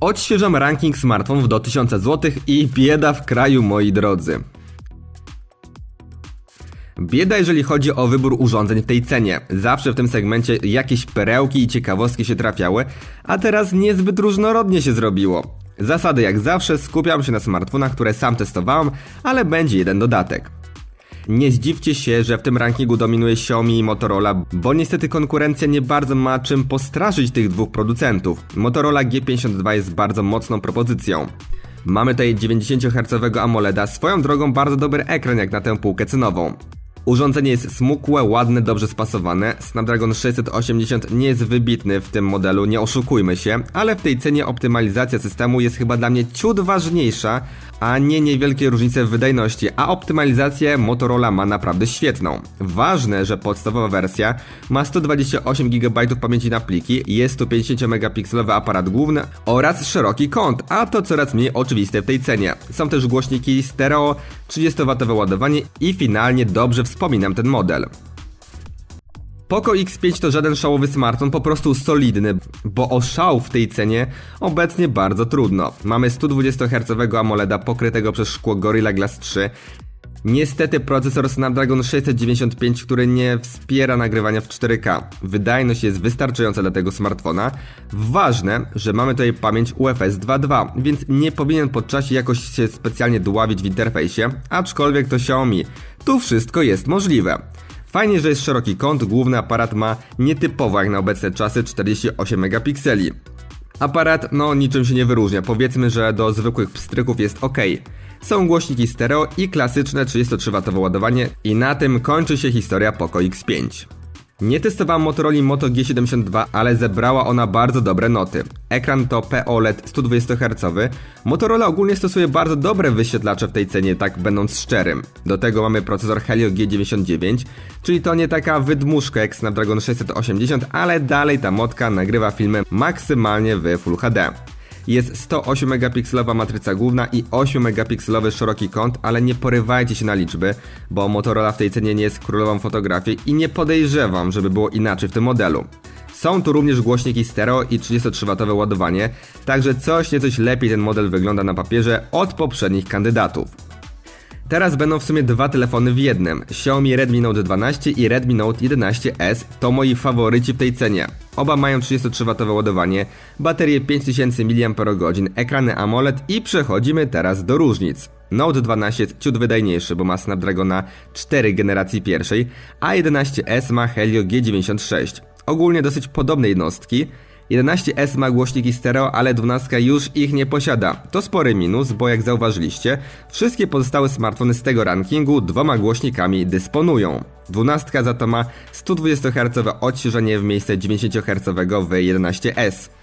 Odświeżam ranking smartfonów do 1000 zł i bieda w kraju, moi drodzy. Bieda, jeżeli chodzi o wybór urządzeń w tej cenie. Zawsze w tym segmencie jakieś perełki i ciekawostki się trafiały, a teraz niezbyt różnorodnie się zrobiło. Zasady jak zawsze skupiam się na smartfonach, które sam testowałem, ale będzie jeden dodatek. Nie zdziwcie się, że w tym rankingu dominuje Xiaomi i Motorola, bo niestety konkurencja nie bardzo ma czym postraszyć tych dwóch producentów. Motorola G52 jest bardzo mocną propozycją. Mamy tutaj 90 Hz AMOLEDa, swoją drogą bardzo dobry ekran jak na tę półkę cenową. Urządzenie jest smukłe, ładne, dobrze spasowane. Snapdragon 680 nie jest wybitny w tym modelu, nie oszukujmy się, ale w tej cenie optymalizacja systemu jest chyba dla mnie ciut ważniejsza, a nie niewielkie różnice w wydajności, a optymalizację Motorola ma naprawdę świetną. Ważne, że podstawowa wersja ma 128 GB pamięci na pliki, jest tu 50 megapikselowy aparat główny oraz szeroki kąt, a to coraz mniej oczywiste w tej cenie. Są też głośniki stereo, 30W ładowanie i finalnie dobrze wspominam ten model. Poco X5 to żaden szałowy smartfon, po prostu solidny, bo o szał w tej cenie obecnie bardzo trudno. Mamy 120 Hz AMOLEDa pokrytego przez szkło Gorilla Glass 3. Niestety procesor Snapdragon 695, który nie wspiera nagrywania w 4K. Wydajność jest wystarczająca dla tego smartfona. Ważne, że mamy tutaj pamięć UFS 2.2, więc nie powinien po czasie jakoś się specjalnie dławić w interfejsie, aczkolwiek to Xiaomi. Tu wszystko jest możliwe. Fajnie, że jest szeroki kąt, główny aparat ma nietypowo jak na obecne czasy 48 megapikseli. Aparat, no niczym się nie wyróżnia, powiedzmy, że do zwykłych pstryków jest ok. Są głośniki stereo i klasyczne 33W ładowanie i na tym kończy się historia Poco X5. Nie testowałem Motorola Moto G72, ale zebrała ona bardzo dobre noty. Ekran to POLED 120 Hz. Motorola ogólnie stosuje bardzo dobre wyświetlacze w tej cenie, tak będąc szczerym. Do tego mamy procesor Helio G99, czyli to nie taka wydmuszka jak Snapdragon 680, ale dalej ta motka nagrywa filmy maksymalnie w Full HD. Jest 108 megapikselowa matryca główna i 8 megapikselowy szeroki kąt, ale nie porywajcie się na liczby, bo Motorola w tej cenie nie jest królową fotografii i nie podejrzewam, żeby było inaczej w tym modelu. Są tu również głośniki stereo i 33W ładowanie, także coś niecoś lepiej ten model wygląda na papierze od poprzednich kandydatów. Teraz będą w sumie dwa telefony w jednym. Xiaomi Redmi Note 12 i Redmi Note 11S to moi faworyci w tej cenie. Oba mają 33W ładowanie, baterie 5000 mAh, ekrany AMOLED i przechodzimy teraz do różnic. Note 12 jest ciut wydajniejszy, bo ma Snapdragona 4 generacji pierwszej, a 11S ma Helio G96. Ogólnie dosyć podobne jednostki. 11S ma głośniki stereo, ale 12 już ich nie posiada. To spory minus, bo jak zauważyliście, wszystkie pozostałe smartfony z tego rankingu dwoma głośnikami dysponują. 12 za to ma 120 Hz odświeżenie w miejsce 90 Hz w 11S.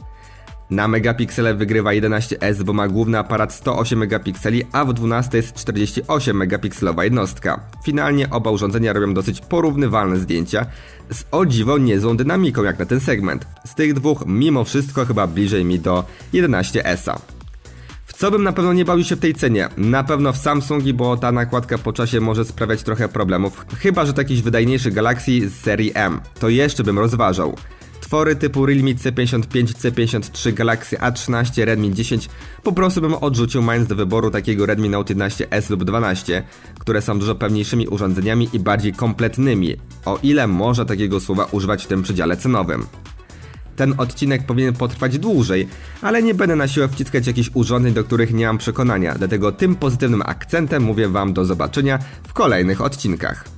Na megapiksele wygrywa 11S, bo ma główny aparat 108 megapikseli, a w 12 jest 48 megapikselowa jednostka. Finalnie oba urządzenia robią dosyć porównywalne zdjęcia, z o dziwo niezłą dynamiką jak na ten segment. Z tych dwóch mimo wszystko chyba bliżej mi do 11S-a. W co bym na pewno nie bawił się w tej cenie? Na pewno w Samsungi, bo ta nakładka po czasie może sprawiać trochę problemów. Chyba, że to jakiś wydajniejszy Galaxy z serii M. To jeszcze bym rozważał. Twory typu Realme C55, C53, Galaxy A13, Redmi 10 po prostu bym odrzucił mając do wyboru takiego Redmi Note 11S lub 12, które są dużo pewniejszymi urządzeniami i bardziej kompletnymi, o ile można takiego słowa używać w tym przedziale cenowym. Ten odcinek powinien potrwać dłużej, ale nie będę na siłę wciskać jakichś urządzeń, do których nie mam przekonania, dlatego tym pozytywnym akcentem mówię Wam do zobaczenia w kolejnych odcinkach.